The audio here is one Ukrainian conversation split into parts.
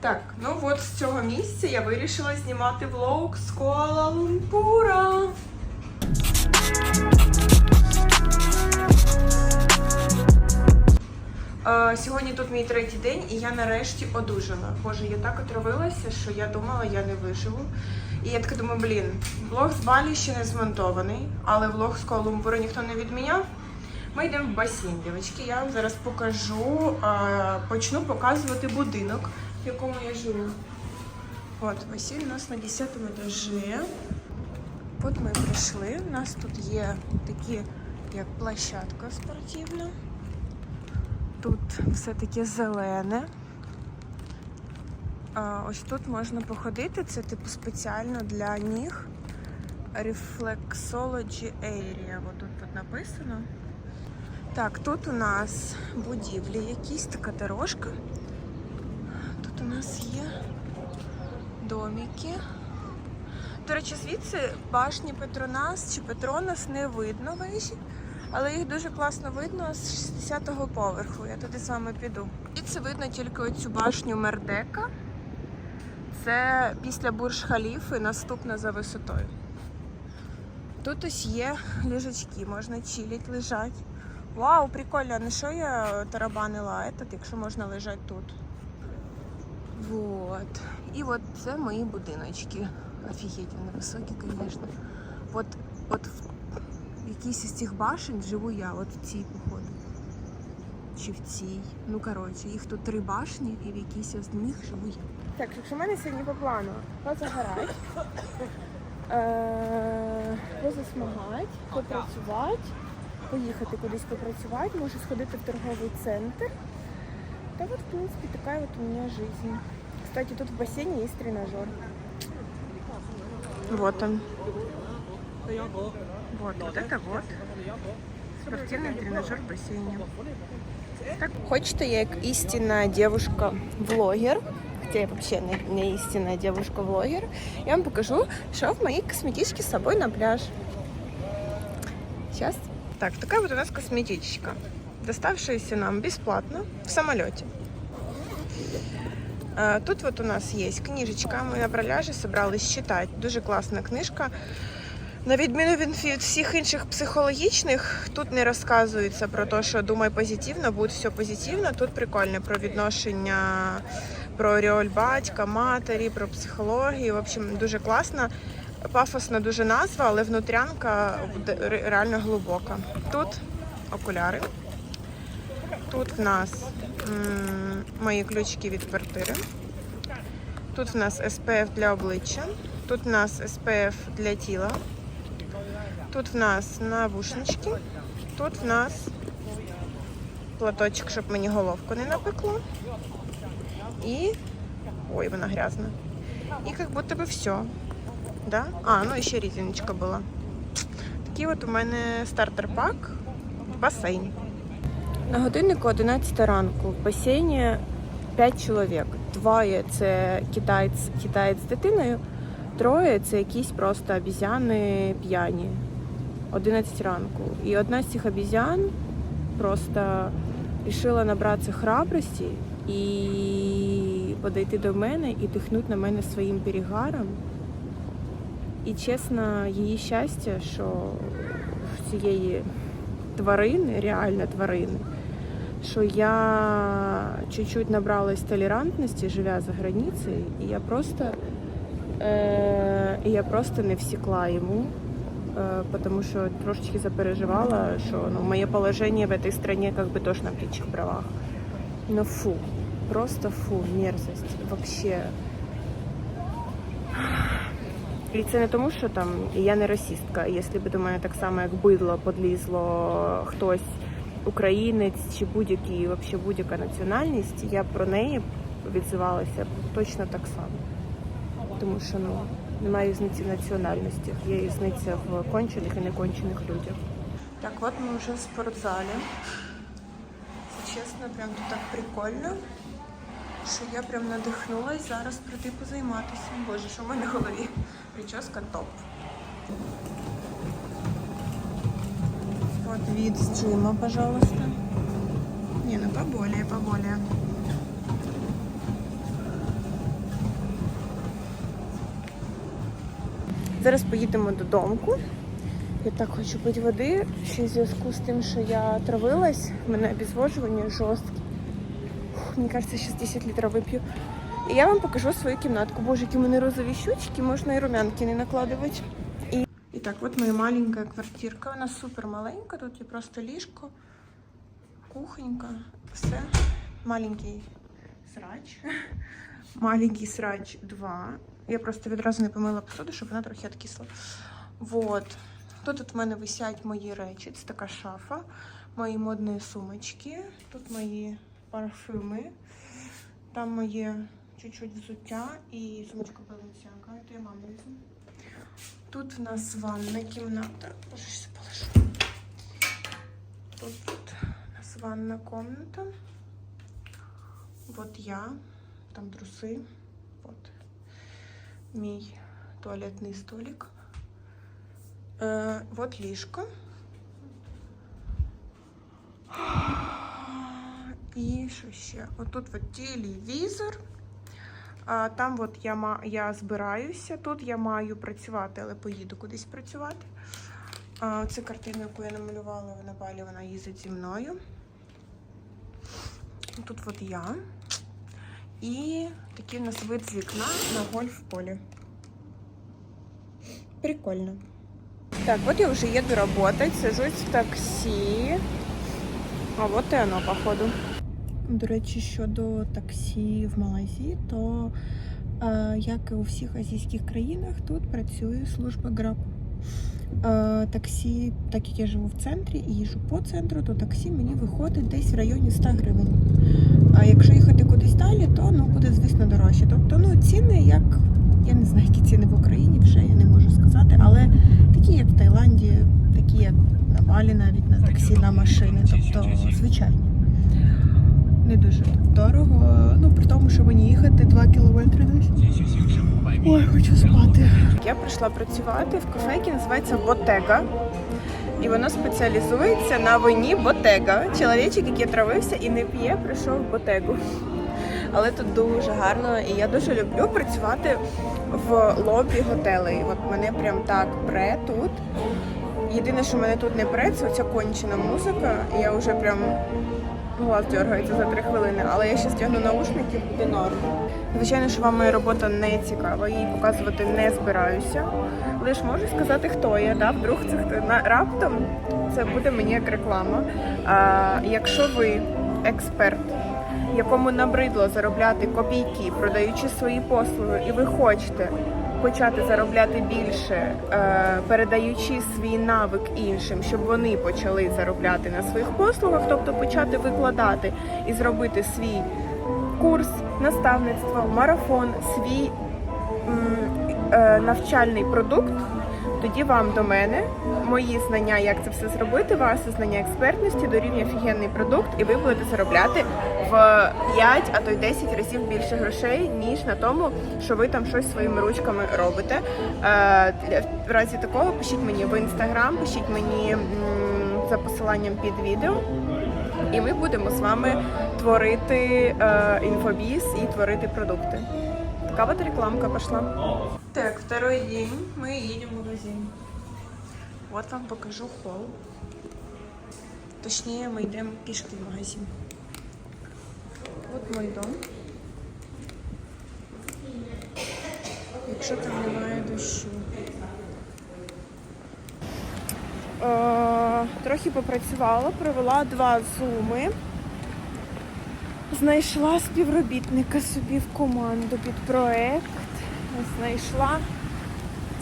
Так, ну от з цього місця я вирішила знімати влог з Куала-Лумпура. Е, Сьогодні тут мій третій день, і я нарешті одужала. Боже, я так отравилася, що я думала, я не виживу. І я така думаю, блін, влог з Балі ще не змонтований, але влог з Куала-Лумпура ніхто не відміняв. Ми йдемо в басейн, дівчатки. Я вам зараз покажу, почну показувати будинок, в якому я живу. От, басейн у нас на 10 етажі. От ми прийшли. У нас тут є такі, як площадка спортивна. Тут все таке зелене. А, ось тут можна походити. Це типу спеціально для ніг. Reflexology Area. От тут, тут написано. Так, тут у нас будівлі якісь, така дорожка. Тут у нас є домики. До речі, звідси башні Петронас чи Петронас не видно вежі, але їх дуже класно видно з 60-го поверху. Я туди з вами піду. І це видно тільки оцю башню Мердека. Це після Бурж Халіфи наступна за висотою. Тут ось є ліжачки, можна чилить, лежать. Вау, прикольно, на що я тарабанила этот, якщо можна лежати тут. Вот. І от це мої будиночки. Офігеть, вони високі, звісно. От, от в якійсь із цих башень живу я, от в цій, походу. Чи в цій. Ну, коротше, їх тут три башні, і в якійсь з них живу я. Так, якщо в мене сьогодні по плану позагорати, е, позасмагати, попрацювати, поїхати кудись попрацювати, можу сходити в торговий центр. Да вот, в принципе, такая вот у меня жизнь. Кстати, тут в бассейне есть тренажер. Вот он. Вот, вот это вот. Спортивный тренажер в бассейне. Так, хочете, я як істинна девушка-влогер, хоча я вообще не, не істинна девушка-влогер, я вам покажу, що в моїй косметичці з собою на пляж. Сейчас. Так, такая вот у нас косметичка, доставшаяся нам бесплатно в самолете. Тут вот у нас є книжечка. Ми на проляжі собрались читати. Дуже класна книжка. На відміну від всіх інших психологічних, тут не розказується про те, що думай позитивно, буде все позитивно. Тут прикольно про відношення, про роль батька, матері, про психологію. В общем, дуже класно. Пафосна дуже назва, але внутрянка реально глибока. Тут окуляри. Тут в нас м, мої ключики від квартири. Тут в нас SPF для обличчя. Тут в нас SPF для тіла. Тут в нас навушнички. Тут в нас платочок, щоб мені головку не напекло. І. Ой, вона грязна. І як будто би все. Да? А, ну і ще різиночка була. Такий от у мене стартер-пак басейн. На годиннику 11 ранку в басейні 5 чоловік. Двоє це китаєць, китаєць з дитиною, троє це якісь просто обізяни п'яні. 11 ранку. І одна з цих обізян просто вирішила набратися храбрості і подойти до мене і дихнути на мене своїм перегаром. І чесно, її щастя, що в цієї тварини, реально тварини, що я чуть-чуть набралась толерантності, живя за границей, і я просто, е, і я просто не всекла йому, е, потому що трошечки запереживала, що ну, моє положення в этой стране как бы тоже на птичьих правах. Ну фу, просто фу, мерзость, вообще. І це не тому, що там я не расистка. Якщо б до мене так само, як бидло, подлізло хтось українець чи будь-який, вообще будь-яка національність, я про неї відзивалася точно так само. Тому що ну немає різниці в національності, є різниця в кончених і некончених людях. Так, от ми вже в спортзалі. Це чесно, прям тут так прикольно що я прям надихнулась зараз прийти позайматися. Боже, що в мене в голові? Прическа топ отвид с Джима, пожалуйста. Не, ну поболее, поболее. Зараз поїдемо додому. Я так хочу пити води, ще в зв'язку з тим, що я травилась, в мене обізвожування жорстке. Мені кажеться, зараз 10 літрів вип'ю. І я вам покажу свою кімнатку. Боже, які в мене розові щучки, можна і румянки не накладувати. Так, от моя маленька квартирка. Вона супер маленька. Тут є просто ліжко, кухонька, все. Маленький срач. Маленький срач 2. Я просто відразу не помила посуду, щоб вона трохи відкисла. Вот. Тут от в мене висять мої речі. Це така шафа, мої модні сумочки. Тут мої парфюми. Там моє чуть-чуть взуття і сумочка Balenciaga. Это я мамі візьму. Тут в нас ванна кімната. Боже, щось положу. Тут у нас ванна комната. Вот я. Там труси. Вот. Мій туалетний столик. Е, вот ліжко. І що ще? Отут от телевізор. Там от я, я збираюся. Тут я маю працювати, але поїду кудись працювати. Це картина, яку я намалювала на балі, вона їздить зі мною. Тут от я. І такий у нас вид з вікна на гольф-полі. Прикольно. Так, вот я уже еду работать, сажусь в таксі. А вот і оно, походу. До речі, щодо таксі в Малайзії, то е, як і у всіх азійських країнах, тут працює служба Grab. Е, таксі, так як я живу в центрі і їжджу по центру, то таксі мені виходить десь в районі 100 гривень. А якщо їхати кудись далі, то ну, буде, звісно, дорожче. Тобто, ну, ціни, як я не знаю, які ціни в Україні вже я не можу сказати, але такі, як в Таїланді, такі, як на Балі, навіть на таксі, на машини, тобто звичайні. Не дуже дорого. Ну, при тому, що мені їхати 2 кілометри десь. Ой, хочу спати. Я прийшла працювати в кафе, яке називається Ботега. І воно спеціалізується на вині Ботега. Чоловічик, який травився і не п'є, прийшов в Ботегу. Але тут дуже гарно, і я дуже люблю працювати в лобі готелей. От мене прям так пре тут. Єдине, що мене тут не пре, це оця кончена музика. І я вже прям глаз дергається за три хвилини, але я ще стягну наушники, буде норм. Звичайно, що вам моя робота не цікава, її показувати не збираюся. Лиш можу сказати, хто я. Да? Вдруг це хто на раптом це буде мені як реклама. А, якщо ви експерт, якому набридло заробляти копійки, продаючи свої послуги, і ви хочете почати заробляти більше, е, передаючи свій навик іншим, щоб вони почали заробляти на своїх послугах, тобто почати викладати і зробити свій курс, наставництво, марафон, свій е, навчальний продукт. Тоді вам до мене мої знання, як це все зробити, ваші знання експертності дорівнює офігенний продукт, і ви будете заробляти в 5, а то й 10 разів більше грошей, ніж на тому, що ви там щось своїми ручками робите. Е, в разі такого пишіть мені в інстаграм, пишіть мені за посиланням під відео. І ми будемо з вами творити е, інфобіз і творити продукти. Вот рекламка пошла. Так, второй день. Мы едем в магазин. Вот вам покажу холл. Точнее, мы идем пешки в магазин. Вот мой дом. Якщо там немає дощу. Е, трохи попрацювала, провела два зуми. Знайшла співробітника собі в команду під проект. Знайшла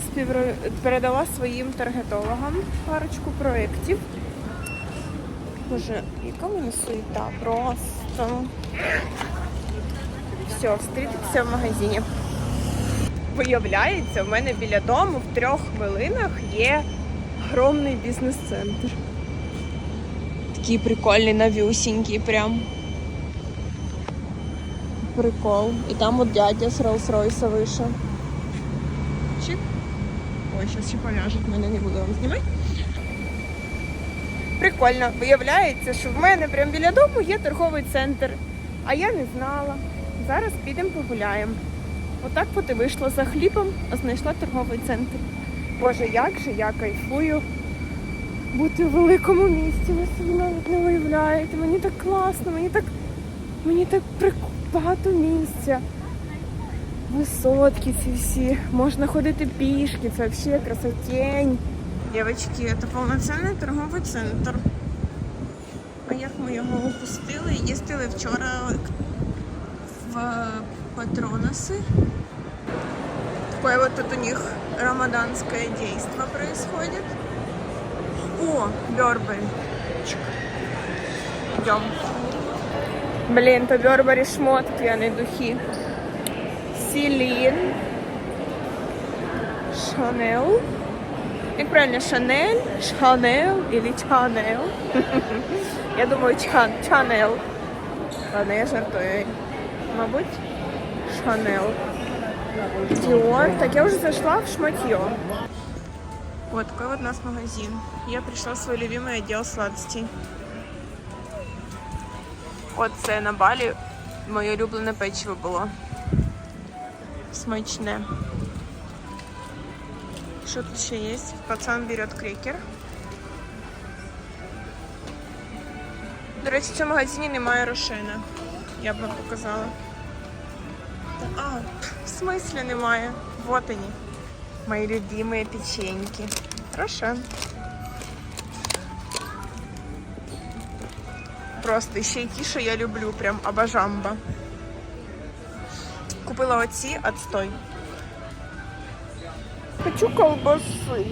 співро... передала своїм таргетологам парочку проєктів. Боже, яка в мене суєта просто. Все, встрітитися в магазині. Виявляється, в мене біля дому в трьох хвилинах є огромний бізнес-центр. Такий прикольний, навюсінький прям. Прикол. І там от дядя з Роллс-Ройса вийшов. Чик. Ой, зараз ще пов'яжуть, мене не буду вам знімати. Прикольно. Виявляється, що в мене прямо біля дому є торговий центр. А я не знала. Зараз підемо погуляємо. Отак от і вийшла за хлібом, а знайшла торговий центр. Боже, як же я кайфую бути в великому місті. Ви собі навіть не уявляєте. Мені так класно, мені так, мені так прик... багато місця. Висотки ці всі. Можна ходити пішки, це взагалі красотень. Дівчатки, це повноцінний торговий центр. А як ми його упустили? Їздили вчора в Патроносы. Такое вот тут у них рамаданское действо происходит. О, Бербери. Идем. Блин, по Бербери шмотки, а не духи. Селин. Шанел. Як правильно, Шанель, Шанел или Чанел? Я думаю, Чан, Чанел. Ладно, я жартую. Мабуть, Шанел. Диор. Так, я уже зашла в шматье. Вот такой вот у нас магазин. Я пришла в свой любимый отдел сладостей. От це на Балі моє улюблене печиво було. Смачне. Що тут ще є? Пацан берет крекер. До речі, в цьому магазині немає рошена. Я б вам показала. А, в смысле немає? Вот они. Мои любимые печеньки. Рошен. Просто ще й ті, що я люблю, прям абажамба. Купила оці отстой. Хочу колбасы.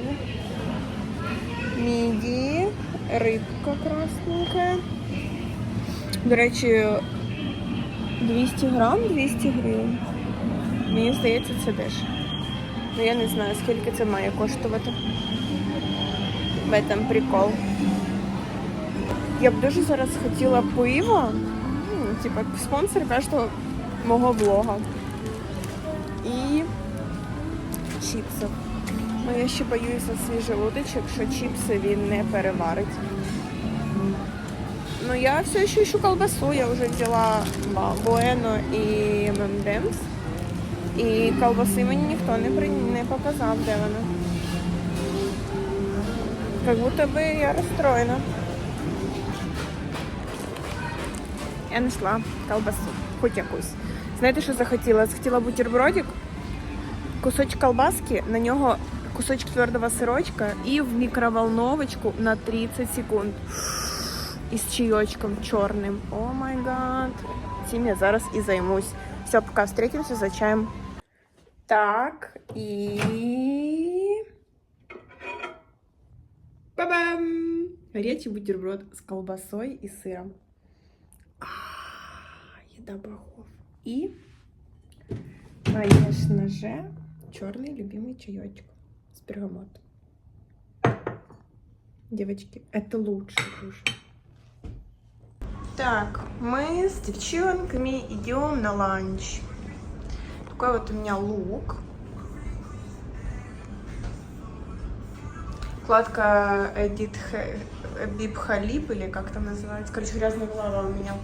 Мідії, рибка красненька. До речі, 200 грам 200 гривень. Мені здається, це дешево. Ну я не знаю, скільки це має коштувати. В этом прикол. Я б дуже зараз хотіла пиво, ну, типа спонсор кожного мого влога. І чіпсів. Ну я ще боюся свій желудочок, що чіпси він не переварить. Ну я все еще ищу колбасу, я уже взяла Буено і Мемдемс. І колбаси мені ніхто не, при... не показав, де вона. Как будто би я розстроєна. Я знайшла колбасу, хоч якусь. Знаєте, що захотіла? Захотіла бутербродик, кусочок колбаски, на нього кусочок твердого сирочка і в мікроволновочку на 30 секунд. Із чайочком чорним. О май гад. Цим я зараз і займусь. Все, пока встретимся за чаем. Так, і... Ба-бам! Горячий бутерброд с колбасой и сыром. Богов. И, конечно же, черный любимый чаечек с бергамотом. Девочки, это лучше уже. Так, мы с девчонками идем на ланч. Такой вот у меня лук. Кладка Эдит Хэ- Халиб, или как там называется. Короче, грязная голова у меня.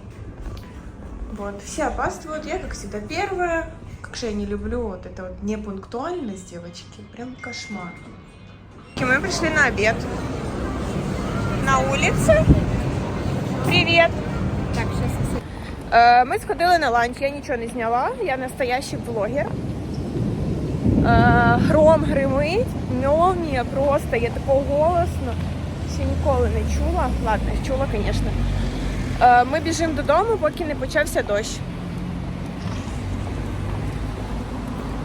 Вот, все опаздывают. Я, как всегда, первая. Как же я не люблю вот это вот непунктуальность, девочки. Прям кошмар. И мы пришли на обед. На улице. Привет. Так, сейчас Е, Ми сходили на ланч, я нічого не зняла, я настоящий блогер. Е, Гром гримить, молнія просто, я такого голосно. Ще ніколи не чула. Ладно, чула, звісно. Е, Ми біжимо додому, поки не почався дощ.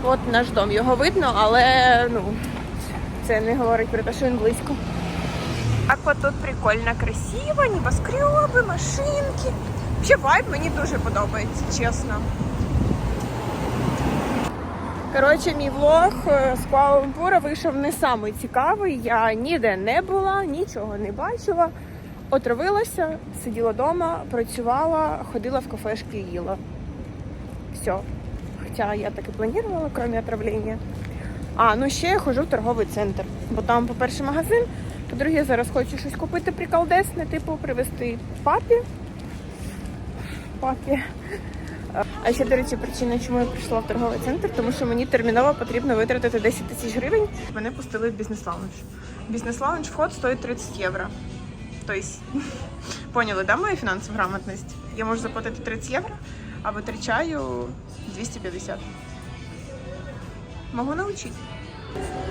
От наш дом. Його видно, але ну, це не говорить про те, що він близько. Так от тут прикольно, красиво, небоскреби, машинки. Взагалі вайб мені дуже подобається, чесно. Коротше, мій влог е, з Куала-Лумпура вийшов не самий цікавий. Я ніде не була, нічого не бачила. Отравилася, сиділа вдома, працювала, ходила в кафешки, їла. Все. Хоча я так і планувала, крім отравлення. А, ну ще я ходжу в торговий центр. Бо там, по-перше, магазин, по-друге, зараз хочу щось купити приколдесне, типу привезти папі. Папі. А ще, до речі, причина, чому я прийшла в торговий центр, тому що мені терміново потрібно витратити 10 тисяч гривень. Мене пустили в бізнес-лаунж. Бізнес-лаунж вход стоїть 30 євро. Тобто, поняли, да, мою фінансову грамотність? Я можу заплатити 30 євро, а витрачаю 250. Могу научить.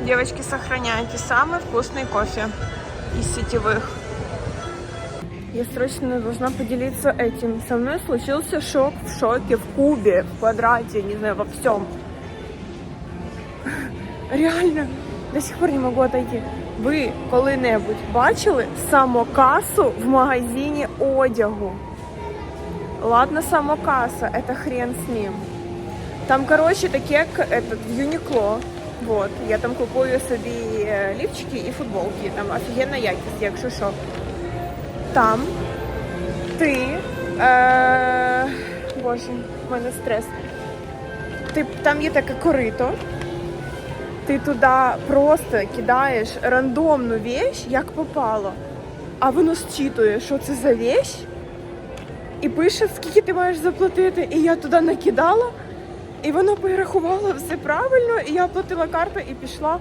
Девочки, сохраняйте самый вкусный кофе из сетевых. Я срочно должна поделиться этим. Со мной случился шок в шоке, в кубе, в квадрате, не знаю, во всем. Реально, до сих пор не могу отойти. Ви коли-небудь бачили самокасу в магазині одягу? Ладно, самокаса, это хрен с ним. Там, короче, таке, этот, Юнікло. Вот. Я там купую собі е, лівчики і футболки. Там офігенна якість, якщо що. Там ти. Е, боже, в мене стрес. Ти, там є таке корито. Ти туди просто кидаєш рандомну вещь, як попало. А воно зчитує, що це за вещь, і пише, скільки ти маєш заплатити. І я туди накидала. І воно порахувало все правильно, і я оплатила карту і пішла.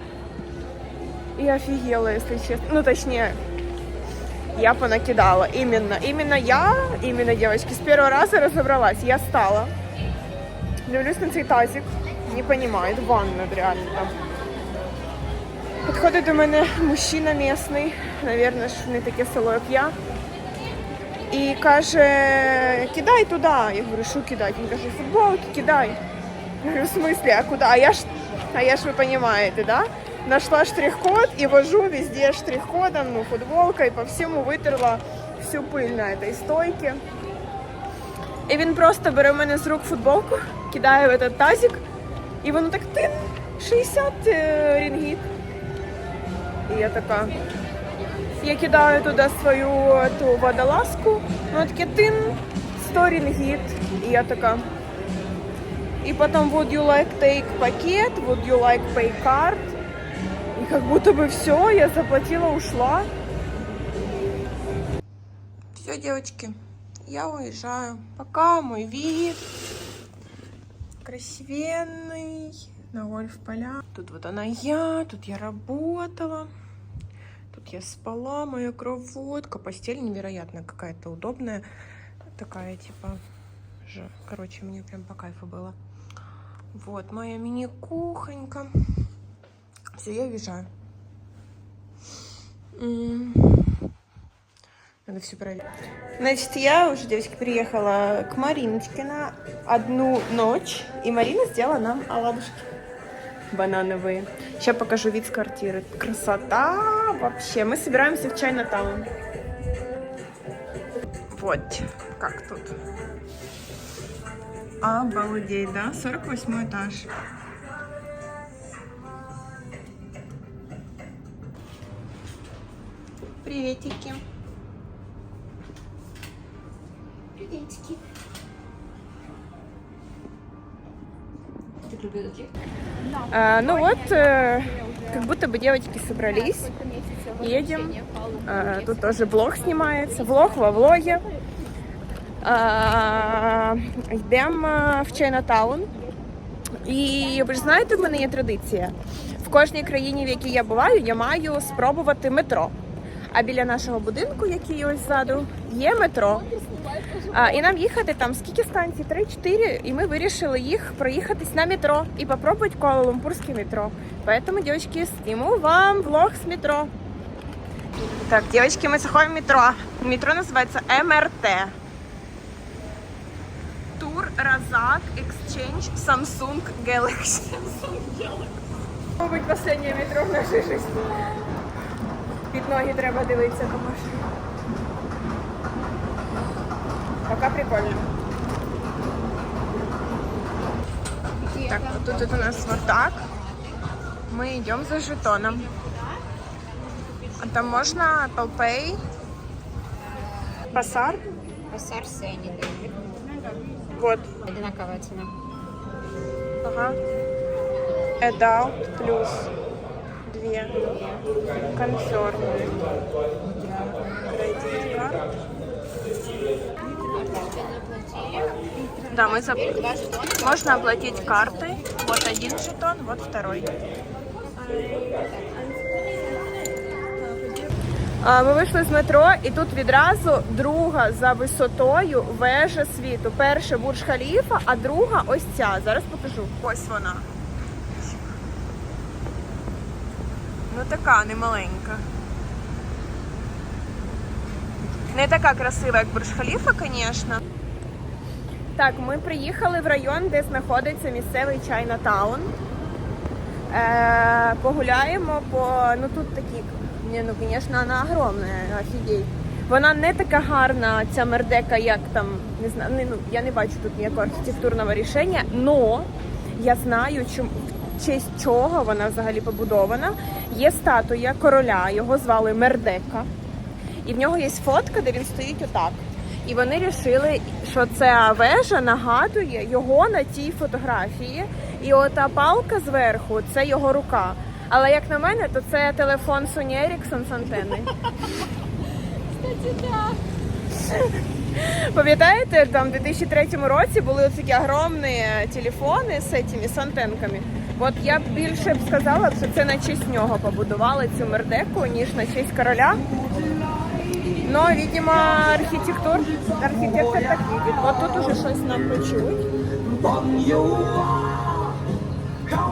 І офігела, якщо чесно. Ну, точніше, я понакидала. Именно, именно я, именно, девочки, с первого раза разобралась. Я стала. Дивлюсь на цей тазик. Не понимаю, ванна реально там. Підходить до мене мужчина місний, наверное, ж не таке село, як я. І каже, кидай туди. Я говорю, що кидати? Він каже, футболки кидай. Я говорю, в смысле, а куда? А я ж, а я ж вы понимаете, да? Нашла штрих-код и вожу везде штрих-кодом, ну, футболкой, по всему вытерла всю пыль на этой стойке. І він просто бере в мене з рук футболку, кидає в этот тазик, і воно так тин, 60 е, рінгіт. І я така. Я кидаю туди свою ту водолазку, воно таке тин, 100 рінгіт. І я така. И потом would you like take пакет, would you like pay card. И как будто бы все, я заплатила, ушла. Все, девочки, я уезжаю. Пока, мой вид красивенный, на гольф-поля. Тут вот она я, тут я работала. Тут я спала, моя кровотка. Постель невероятная какая-то удобная. Такая, типа, же. Короче, мне прям по кайфу было. Вот моя мини-кухонька. Все, я уезжаю. Надо все проверить. Значит, я уже, девочки, приехала к Мариночке на одну ночь. И Марина сделала нам оладушки банановые. Сейчас покажу вид с квартиры. Красота вообще. Мы собираемся в Чайна-таун. Вот как тут. Обалдеть, да? 48 этаж. Приветики. Приветики. А, ну вот, э, как будто бы девочки собрались. Едем. А, тут тоже влог снимается. Влог во влоге. А, йдемо в Чайнатаун. І ви ж знаєте, в мене є традиція. В кожній країні, в якій я буваю, я маю спробувати метро. А біля нашого будинку, який ось ззаду, є метро. А, і нам їхати там скільки станцій? Три-чотири. І ми вирішили їх проїхатись на метро і попробувати Куала-Лумпурське метро. Поэтому, девочки, сниму вам влог с метро. Так, девочки, мы заходим в метро. Метро называется МРТ. Тур Разак Exchange Samsung Galaxy. Может быть, последнее метро в нашій житті. Під ноги треба дивитися, тому що. Пока прикольно. Так, вот тут у нас вот так. Мы идем за жетоном. А там можно Apple Pay. Пассар. Пассар Сени, Вот. Одинаковая цена. Ага. Adult плюс две. Конферм. Кредит карт. Да, мы зап... Можно оплатить картой. Вот один жетон, вот второй. Ми вийшли з метро, і тут відразу друга за висотою вежа світу. Перша Бурж Халіфа, а друга ось ця. Зараз покажу. Ось вона. Ну така, не маленька. Не така красива, як Бурж Халіфа, звісно. Так, ми приїхали в район, де знаходиться місцевий Чайнатаун. Е, погуляємо по. Ну тут такі. Ні, ну, звісно, вона огромна, офігеть. Вона не така гарна, ця мердека, як там, не знаю, ну, я не бачу тут ніякого архітектурного рішення, але я знаю, чому, в честь чого вона взагалі побудована. Є статуя короля, його звали Мердека. І в нього є фотка, де він стоїть отак. І вони вирішили, що ця вежа нагадує його на тій фотографії. І ота палка зверху це його рука. Але як на мене, то це телефон Sony Ericsson з антенни. Пам'ятаєте, там в 2003 році були такі огромні телефони з цими з антенками. От я б більше б сказала, що це на честь нього побудували цю мердеку, ніж на честь короля. Но, видимо, архітектур, архітектор так видит. Вот тут уже щось нам почуть.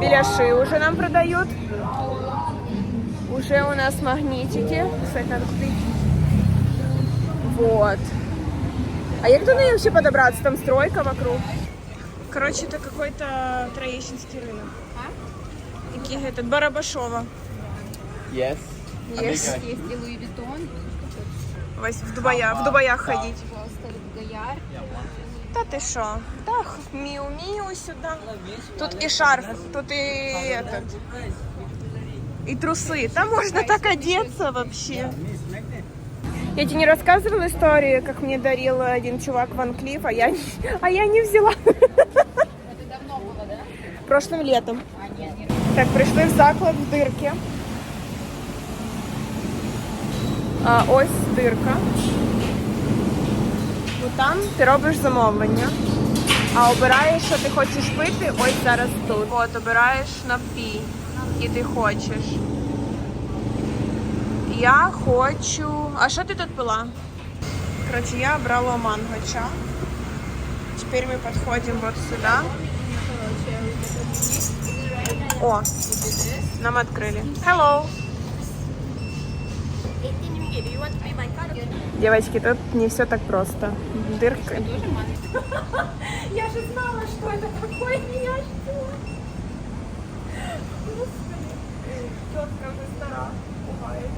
Беляши уже нам продают. Уже у нас магнитики. Кстати, надо. Вот. А як до неї вообще подобраться? Там стройка вокруг. Короче, это какой-то Троещинский рынок. Такие, этот, Барабашова. Yes. Есть. Есть и Луи Виттон. Ось в Дубаях, в Дубаях ходить. Пожалуйста, Гояр. Та ти що? Так, міу-міу сюди. Тут і шарф, тут і этот. И трусы. Там можно так одеться вообще. Я тебе не рассказывала историю, как мне дарил один чувак Ван Клифф, а я, не- а я не взяла. Это давно было, да? Прошлым летом. А, нет, нет. Так, прийшли в заклад в дирки. А, ось дирка. Ну, там ти робиш замовлення, а обираєш, що ти хочеш пити, ось зараз тут. От, обираєш напій, який ти хочеш. Я хочу. А що ти тут пила? Короче, я обрала манго ча. Теперь мы подходим вот сюда. О, нам открыли. Hello. Девочки, тут не все так просто. Дырка. Я же знала, что это такое меня ждет. Господи, тетка уже стара, пугает.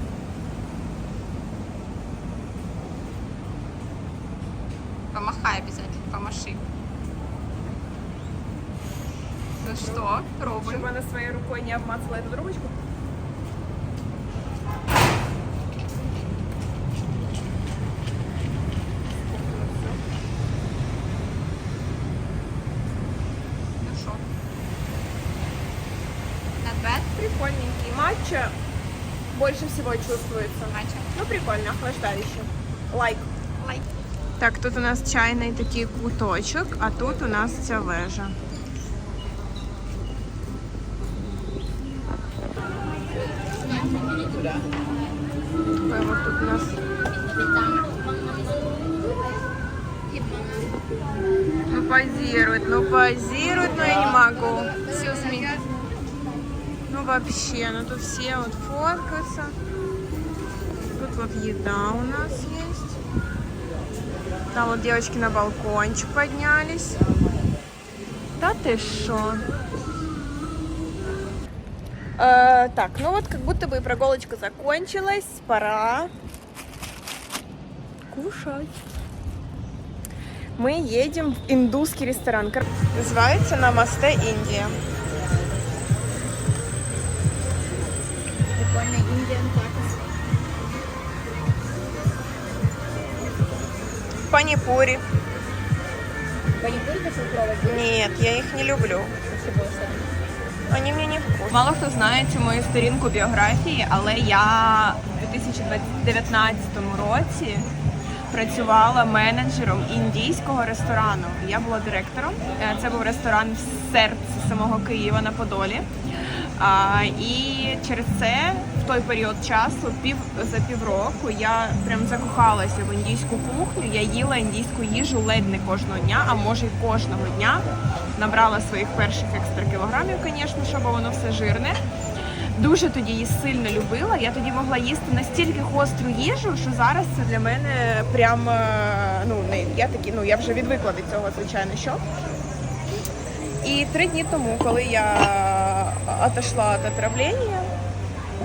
Помахай обязательно, помаши. Ну что, пробуй. Чтобы она своей рукой не обмацала эту трубочку. Ну что? Not bad? Прикольненький. Матча больше всего чувствуется. Матча. Ну, прикольно, охлаждающе. Лайк. Лайк. Так, тут у нас чайний такий куточок, а тут у нас ця вежа. Вот тут у нас. Ну позирует, ну позирует, но я не могу. Excuse me. Ну вообще, ну тут все вот фоткаются. Тут вот еда у нас есть. Там вот девочки на балкончик поднялись. Да ты шо? Э, так, ну вот как будто бы прогулочка закончилась. Пора кушать. Мы едем в индусский ресторан. Называется Намасте Индия. Indian tacos. Панипури. Панипури? Нет, я их не люблю. Спасибо, Вони мені не вкусні. Мало хто знає цю мою сторінку біографії, але я у 2019 році працювала менеджером індійського ресторану. Я була директором. Е, Це був ресторан в серці самого Києва на Подолі. А, і через це в той період часу, пів за півроку, я прям закохалася в індійську кухню. Я їла індійську їжу ледь не кожного дня, а може й кожного дня. Набрала своїх перших екстра кілограмів, звісно, що, бо воно все жирне. Дуже тоді її сильно любила. Я тоді могла їсти настільки гостру їжу, що зараз це для мене прям е, ну не я такі, ну я вже відвикла від цього, звичайно, що. І три дні тому, коли я отошла від отравлення,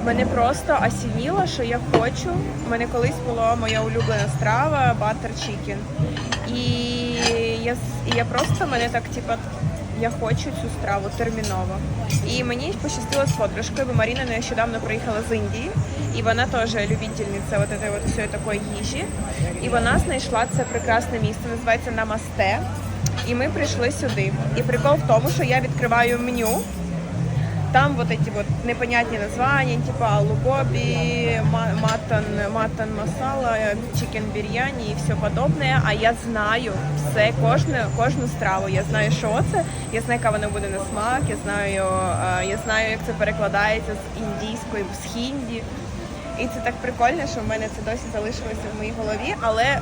мене просто осініло, що я хочу. У мене колись була моя улюблена страва баттер чікен. І я, і я просто мене так, типа, я хочу цю страву терміново. І мені пощастило з подружкою, бо Маріна нещодавно приїхала з Індії, і вона теж любительниця от этой от всієї такої їжі. І вона знайшла це прекрасне місце, називається Намасте. І ми прийшли сюди. І прикол в тому, що я відкриваю меню. Там вот эти вот непонятные названия, типа алу гоби, матан, матан масала, чикен бирьяни і все подобне. А я знаю все, кожну, кожну страву. Я знаю, що це, я знаю, яка вона буде на смак, я знаю, я знаю, як це перекладається з індійської в хінді. І це так прикольно, що в мене це досі залишилося в моїй голові. Але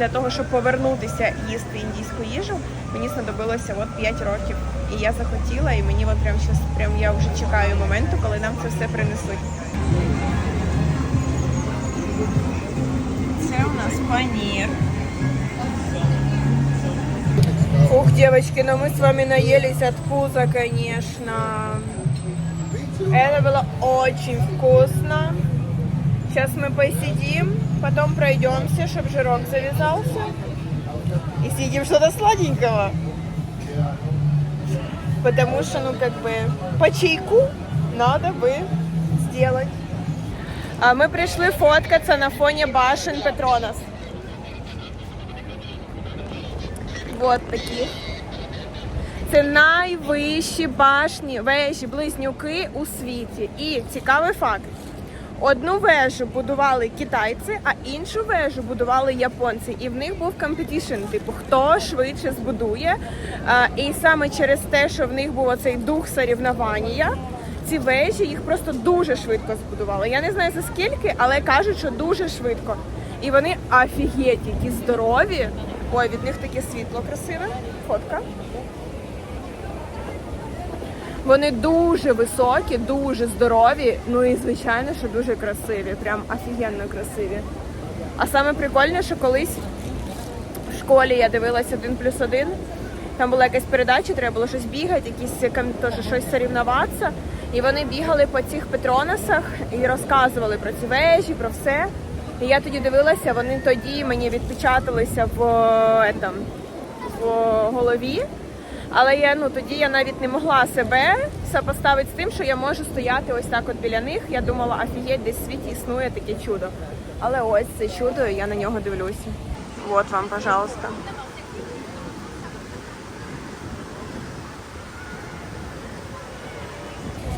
для того, щоб повернутися їсти індійську їжу, мені знадобилося от 5 років. І я захотіла, і мені от прям щас, прям я вже чекаю моменту, коли нам це все принесуть. Це у нас панір. Ух, девочки, ну мы с вами наелись от пуза, конечно. Это было очень вкусно. Сейчас мы посидим, потом пройдемся, чтобы жирок завязался. И съедим что-то сладенького. Потому что, ну, как бы, по чайку надо бы сделать. А мы пришли фоткаться на фоне башен Петронас. Вот такі. Це найвищі башні, вежі, близнюки у світі. І цікавий факт. Одну вежу будували китайці, а іншу вежу будували японці. І в них був компетішн, типу, хто швидше збудує. І саме через те, що в них був оцей дух сорівнування, ці вежі їх просто дуже швидко збудували. Я не знаю за скільки, але кажуть, що дуже швидко. І вони офігеть, які здорові. Ой, від них таке світло красиве. Фотка. Вони дуже високі, дуже здорові, ну і звичайно, що дуже красиві, прям офігенно красиві. А саме прикольне, що колись в школі я дивилася один плюс один. Там була якась передача, треба було щось бігати, якісь теж щось сорівнуватися. І вони бігали по цих петронасах і розказували про ці вежі, про все. І я тоді дивилася, вони тоді мені відпечаталися в, е, етам, в голові. Але я ну тоді я навіть не могла себе сопоставити з тим, що я можу стояти ось так от біля них. Я думала, офігеть, десь в світі існує таке чудо. Але ось це чудо, і я на нього дивлюся. Вот вам, пожалуйста.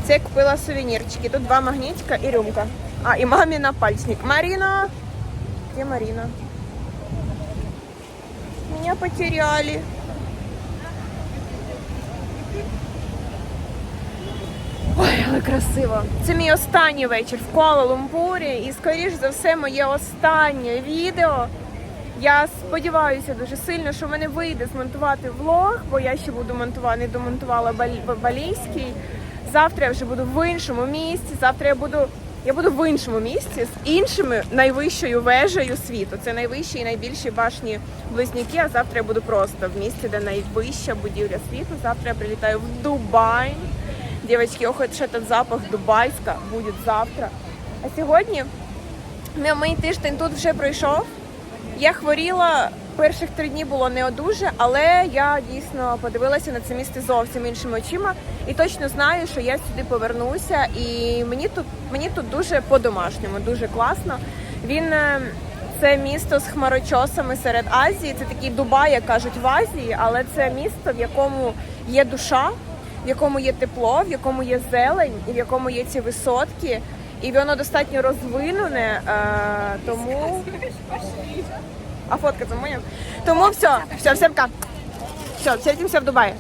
Це купила сувенірчики. Тут два магнітика і рюмка. А, і мамі напальчник. Марина! Где Марина? Меня потеряли. Ой, але красиво. Це мій останній вечір в Куала-Лумпурі і, скоріш за все, моє останнє відео. Я сподіваюся дуже сильно, що в мене вийде змонтувати влог, бо я ще буду монтувати, не домонтувала бал- балійський. Завтра я вже буду в іншому місці. Завтра я буду. Я буду в іншому місці з іншими найвищою вежею світу. Це найвищі і найбільші башні близнюки. А завтра я буду просто в місці, де найвища будівля світу. Завтра я прилітаю в Дубай. Девочки, ох, що этот запах дубайська буде завтра. А сьогодні мій тиждень тут вже пройшов. Я хворіла перших три дні було не дуже, але я дійсно подивилася на це місце зовсім іншими очима і точно знаю, що я сюди повернуся. І мені тут мені тут дуже по-домашньому, дуже класно. Він е, це місто з хмарочосами серед Азії. Це такий Дубай, як кажуть в Азії, але це місто, в якому є душа, в якому є тепло, в якому є зелень, і в якому є ці висотки. І воно достатньо розвинене, е, тому а фотка це моя. Тому все, все, всем пока. Все, встретимся в Дубае.